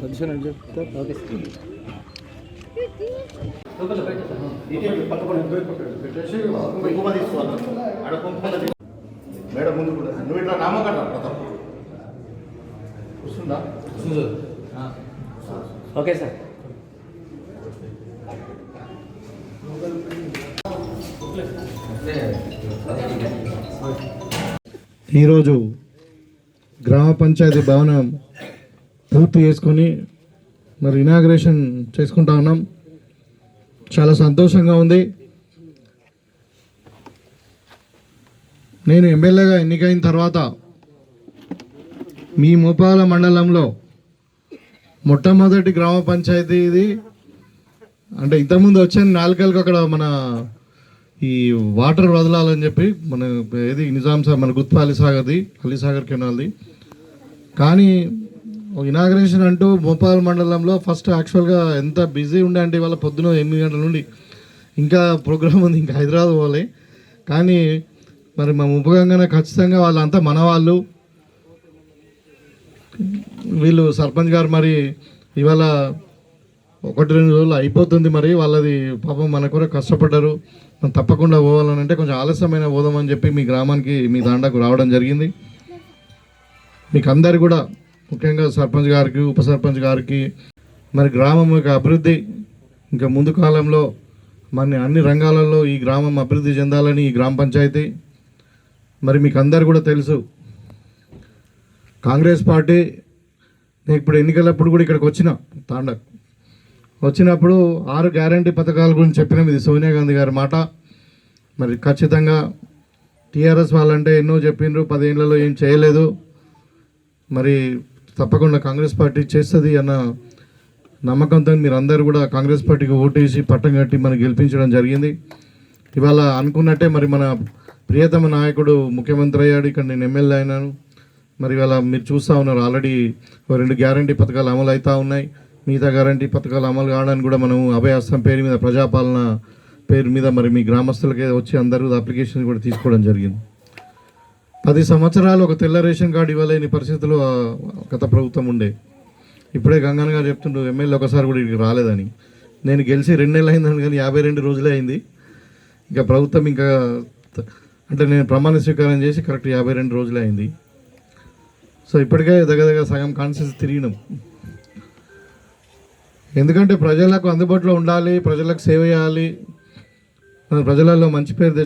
Suggestion అని చెప్తే okay madam ముందు కూడా నువ్వు ఇట్లా నామకట్ట ప్రతాప్ వస్తుందా ఓకే సార్ ఈరోజు గ్రామ పంచాయతీ భవనం పూర్తి చేసుకొని మరి ఇనాగ్రేషన్ చేసుకుంటా ఉన్నాం. చాలా సంతోషంగా ఉంది. నేను ఎమ్మెల్యేగా ఎన్నికైన తర్వాత మీ మోపాల మండలంలో మొట్టమొదటి గ్రామ పంచాయతీ ఇది అంటే ఇంతకుముందు వచ్చాను నాలుగేళ్ళకి అక్కడ మన ఈ వాటర్ వదలాలని చెప్పి మన ఏది నిజాం సార్ మన గుత్ప అలీసాగర్ది అలీసాగర్ కెనాల్ది. కానీ ఇనాగ్రేషన్ అంటూ భోపాల్ మండలంలో ఫస్ట్ యాక్చువల్గా ఎంత బిజీ ఉండే అంటే ఇవాళ పొద్దున ఎనిమిది గంటల నుండి ఇంకా ప్రోగ్రామ్ ఉంది ఇంకా హైదరాబాద్ పోవాలి. కానీ మరి మా ఉపయోగంగానే ఖచ్చితంగా వాళ్ళంతా మన వాళ్ళు. వీళ్ళు సర్పంచ్ గారు మరి ఇవాళ ఒకటి రెండు రోజులు అయిపోతుంది మరి వాళ్ళది పాపం మన కొరకు కష్టపడ్డారు. తప్పకుండా పోవాలని అంటే కొంచెం ఆలస్యమైన పోదామని చెప్పి మీ గ్రామానికి మీ దాండాకు రావడం జరిగింది. మీకు అందరు కూడా ముఖ్యంగా సర్పంచ్ గారికి ఉప సర్పంచ్ గారికి మరి గ్రామం యొక్క అభివృద్ధి ఇంకా ముందు కాలంలో మన అన్ని రంగాలలో ఈ గ్రామం అభివృద్ధి చెందాలని ఈ గ్రామ పంచాయతీ. మరి మీకు అందరు కూడా తెలుసు కాంగ్రెస్ పార్టీ నేను ఇప్పుడు ఎన్నికలప్పుడు కూడా ఇక్కడికి వచ్చిన తాండకు. వచ్చినప్పుడు ఆరు గ్యారంటీ పథకాల గురించి చెప్పినాం ఇది సోనియా గాంధీ గారి మాట. మరి ఖచ్చితంగా టీఆర్ఎస్ వాళ్ళంటే ఎన్నో చెప్పిండ్రు పదేళ్ళలో ఏం చేయలేదు. మరి తప్పకుండా కాంగ్రెస్ పార్టీ చేస్తుంది అన్న నమ్మకంతో మీరు అందరూ కూడా కాంగ్రెస్ పార్టీకి ఓటేసి పట్టం కట్టి మనం గెలిపించడం జరిగింది. ఇవాళ అనుకున్నట్టే మరి మన ప్రియతమ నాయకుడు ముఖ్యమంత్రి అయ్యాడు ఇక్కడ నేను ఎమ్మెల్యే అయినాను. మరి ఇవాళ మీరు చూస్తూ ఉన్నారు ఆల్రెడీ ఓ రెండు గ్యారంటీ పథకాలు అమలు అవుతూ ఉన్నాయి. మిగతా గ్యారంటీ పథకాలు అమలు కావడానికి కూడా మనం అభయాస్తం పేరు మీద ప్రజాపాలన పేరు మీద మరి మీ గ్రామస్తులకే వచ్చి అందరూ అప్లికేషన్ కూడా తీసుకోవడం జరిగింది. పది సంవత్సరాలు ఒక తెల్ల రేషన్ కార్డు ఇవ్వలేని పరిస్థితులు గత ప్రభుత్వం ఉండే. ఇప్పుడే గంగన్ గారు చెప్తుండ్రు ఎమ్మెల్యే ఒకసారి కూడా ఇక్కడికి రాలేదని. నేను గెలిచి రెండు నెలలు అయిందని కానీ యాభై రెండు రోజులే అయింది. ఇంకా ప్రభుత్వం ఇంకా అంటే నేను ప్రమాణ స్వీకారం చేసి కరెక్ట్ యాభై రెండు రోజులే అయింది. సో ఇప్పటికే దగ్గర దగ్గర సగం కాన్సెన్స్ తిరిగినాం. ఎందుకంటే ప్రజలకు అందుబాటులో ఉండాలి ప్రజలకు సేవ చేయాలి. మన ప్రజలలో మంచి పేరు తెచ్చు-